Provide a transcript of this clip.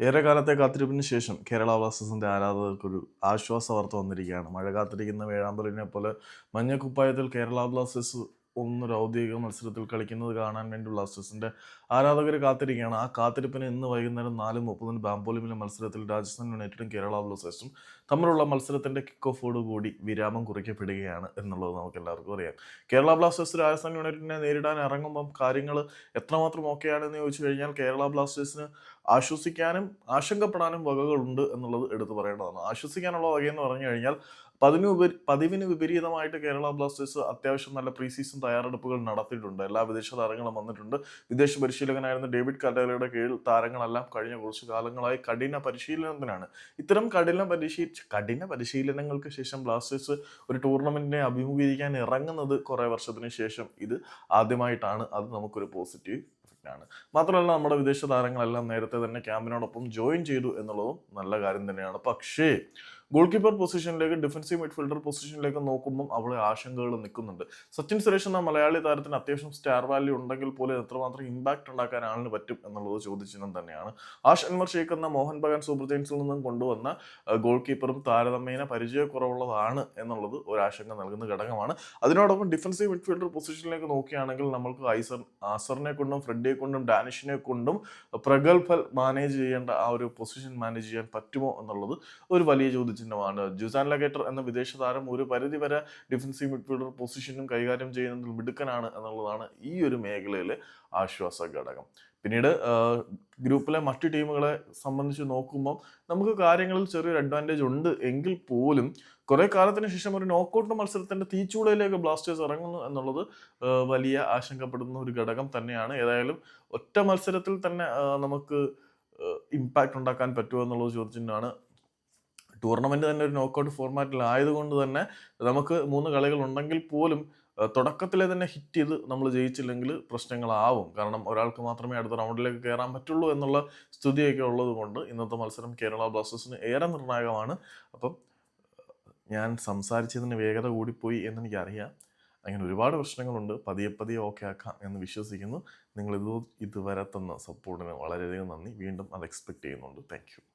ഏറെ കാലത്തെ കാത്തിരിപ്പിന് ശേഷം കേരള ബ്ലാസ്റ്റേഴ്സിന്റെ ആരാധകർക്കൊരു ആശ്വാസ വാർത്ത വന്നിരിക്കുകയാണ്. മഴ കാത്തിരിക്കുന്ന വേഴാമ്പലിനെ പോലെ മഞ്ഞക്കുപ്പായത്തിൽ കേരള ബ്ലാസ്റ്റേഴ്സ് ഒന്നൊരു ഔദ്യോഗിക മത്സരത്തിൽ കളിക്കുന്നത് കാണാൻ വേണ്ടി ബ്ലാസ്റ്റേഴ്സിന്റെ ആരാധകർ കാത്തിരിക്കുകയാണ്. ആ കാത്തിരിപ്പിന് ഇന്ന് വൈകുന്നേരം നാല് മുപ്പതിന് ബാംബോലിമിലെ മത്സരത്തിൽ രാജസ്ഥാൻ യുണൈറ്റഡും കേരള ബ്ലാസ്റ്റേഴ്സും തമ്മിലുള്ള മത്സരത്തിന്റെ കിക്ക് ഓഫോട് കൂടി വിരാമം കുറിക്കപ്പെടുകയാണ് എന്നുള്ളത് നമുക്ക് എല്ലാവർക്കും അറിയാം. കേരള ബ്ലാസ്റ്റേഴ്സ് രാജസ്ഥാൻ യുണൈറ്റഡിനെ നേരിടാൻ ഇറങ്ങുമ്പം കാര്യങ്ങൾ എത്രമാത്രം ഓക്കെയാണെന്ന് ചോദിച്ചു കഴിഞ്ഞാൽ കേരള ബ്ലാസ്റ്റേഴ്സിന് ആശ്വസിക്കാനും ആശങ്കപ്പെടാനും വകകളുണ്ട് എന്നുള്ളത് എടുത്തു പറയേണ്ടതാണ്. ആശ്വസിക്കാനുള്ള വകയെന്ന് പറഞ്ഞു കഴിഞ്ഞാൽ പതിനുപരി പതിവിന് വിപരീതമായിട്ട് കേരള ബ്ലാസ്റ്റേഴ്സ് അത്യാവശ്യം നല്ല പ്രീ സീസൺ തയ്യാറെടുപ്പുകൾ നടത്തിയിട്ടുണ്ട്. എല്ലാ വിദേശ താരങ്ങളും വന്നിട്ടുണ്ട്. വിദേശ പരിശീലകനായിരുന്ന ഡേവിഡ് കലേലയുടെ കീഴിൽ താരങ്ങളെല്ലാം കഴിഞ്ഞ കുറച്ച് കാലങ്ങളായി കഠിന പരിശീലനത്തിനാണ്. ഇത്തരം കഠിന പരിശീ കഠിന പരിശീലനങ്ങൾക്ക് ശേഷം ബ്ലാസ്റ്റേഴ്സ് ഒരു ടൂർണമെന്റിനെ അഭിമുഖീകരിക്കാൻ ഇറങ്ങുന്നത് കുറേ വർഷത്തിന് ശേഷം ഇത് ആദ്യമായിട്ടാണ്. അത് നമുക്കൊരു പോസിറ്റീവ് ആണ് മാത്രമല്ല നമ്മുടെ വിദേശ താരങ്ങളെല്ലാം നേരത്തെ തന്നെ ക്യാമ്പിനോടൊപ്പം ജോയിൻ ചെയ്തു എന്നുള്ളതും നല്ല കാര്യം തന്നെയാണ്. പക്ഷേ ഗോൾ കീപ്പർ പൊസിഷനിലേക്ക് ഡിഫൻസീവ് മിഡ്ഫീൽഡർ പൊസിഷനിലേക്ക് നോക്കുമ്പോൾ അവളെ ആശങ്കകൾ നിൽക്കുന്നുണ്ട്. സച്ചിൻ സുരേഷ് എന്ന മലയാളി താരത്തിന് അത്യാവശ്യം സ്റ്റാർ വാല്യൂ ഉണ്ടെങ്കിൽ പോലും എത്രമാത്രം ഇമ്പാക്ട് ഉണ്ടാക്കാൻ ആളിന് പറ്റും എന്നുള്ളത് ചോദിച്ചിനും തന്നെയാണ്. ആഷ് അൻവർ ഷേഖ് എന്ന മോഹൻ ബഗാൻ സൂപ്പർ ജെയിൻസിൽ നിന്നും കൊണ്ടുവന്ന ഗോൾ കീപ്പറും താരതമ്യേന പരിചയക്കുറവുള്ളതാണ് എന്നുള്ളത് ഒരു ആശങ്ക നൽകുന്ന ഘടകമാണ്. അതിനോടൊപ്പം ഡിഫൻസീവ് മിഡ്ഫീൽഡർ പൊസിഷനിലേക്ക് നോക്കുകയാണെങ്കിൽ നമ്മൾക്ക് ഐസർ ആസറിനെ കൊണ്ടും ഫ്രെഡിയെ കൊണ്ടും ഡാനിഷിനെ കൊണ്ടും പ്രഗത്ഭൽ മാനേജ് ചെയ്യേണ്ട ആ ഒരു പൊസിഷൻ മാനേജ് ചെയ്യാൻ പറ്റുമോ എന്നുള്ളത് ഒരു വലിയ ചോദ്യചിഹ്നമാണ് ജുസാൻ ലഗേറ്റർ എന്ന വിദേശ താരം ഒരു പരിധി വരെ ഡിഫൻസീവ് മിഡ്ഫീൽഡർ പൊസിഷനും കൈകാര്യം ചെയ്യുന്നതിൽ മിടുക്കനാണ് എന്നുള്ളതാണ് ഈ ഒരു മേഖലയിലെ ആശ്വാസ ഘടകം. പിന്നീട് ഗ്രൂപ്പിലെ മറ്റു ടീമുകളെ സംബന്ധിച്ച് നോക്കുമ്പോൾ നമുക്ക് കാര്യങ്ങളിൽ ചെറിയൊരു അഡ്വാന്റേജ് ഉണ്ട് എങ്കിൽ പോലും കുറെ കാലത്തിന് ശേഷം ഒരു നോക്കൗട്ട് മത്സരത്തിന്റെ തീച്ചൂടയിലേക്ക് ബ്ലാസ്റ്റേഴ്സ് ഇറങ്ങുന്നു എന്നുള്ളത് വലിയ ആശങ്കപ്പെടുന്ന ഒരു ഘടകം തന്നെയാണ്. ഏതായാലും ഒറ്റ മത്സരത്തിൽ തന്നെ നമുക്ക് ഇമ്പാക്റ്റ് ഉണ്ടാക്കാൻ പറ്റുമോ എന്നുള്ളത് ചോദിച്ചിട്ടാണ് ടൂർണമെന്റ് തന്നെ ഒരു നോക്കൗട്ട് ഫോർമാറ്റിൽ ആയതുകൊണ്ട് തന്നെ നമുക്ക് മൂന്ന് കളികൾ ഉണ്ടെങ്കിൽ പോലും തുടക്കത്തിലെ തന്നെ ഹിറ്റ് ചെയ്ത് നമ്മൾ ജയിച്ചില്ലെങ്കിൽ പ്രശ്നങ്ങളാവും. കാരണം ഒരാൾക്ക് മാത്രമേ അടുത്ത റൗണ്ടിലേക്ക് കയറാൻ പറ്റുള്ളൂ എന്നുള്ള സ്ഥിതിയൊക്കെ ഉള്ളത് കൊണ്ട് ഇന്നത്തെ മത്സരം കേരള ബ്ലാസ്റ്റേഴ്സിന് ഏറെ നിർണായകമാണ്. അപ്പം ഞാൻ സംസാരിച്ചതിന് വേഗത കൂടിപ്പോയി എന്നെനിക്കറിയാം. അങ്ങനെ ഒരുപാട് പ്രശ്നങ്ങളുണ്ട്. പതിയെ പതിയെ ഓക്കെ ആക്കാം എന്ന് വിശ്വസിക്കുന്നു. നിങ്ങൾ ഇത് ഇതുവരെ തന്ന സപ്പോർട്ടിന് വളരെയധികം നന്ദി. വീണ്ടും അത് എക്സ്പെക്ട് ചെയ്യുന്നുണ്ട്. താങ്ക്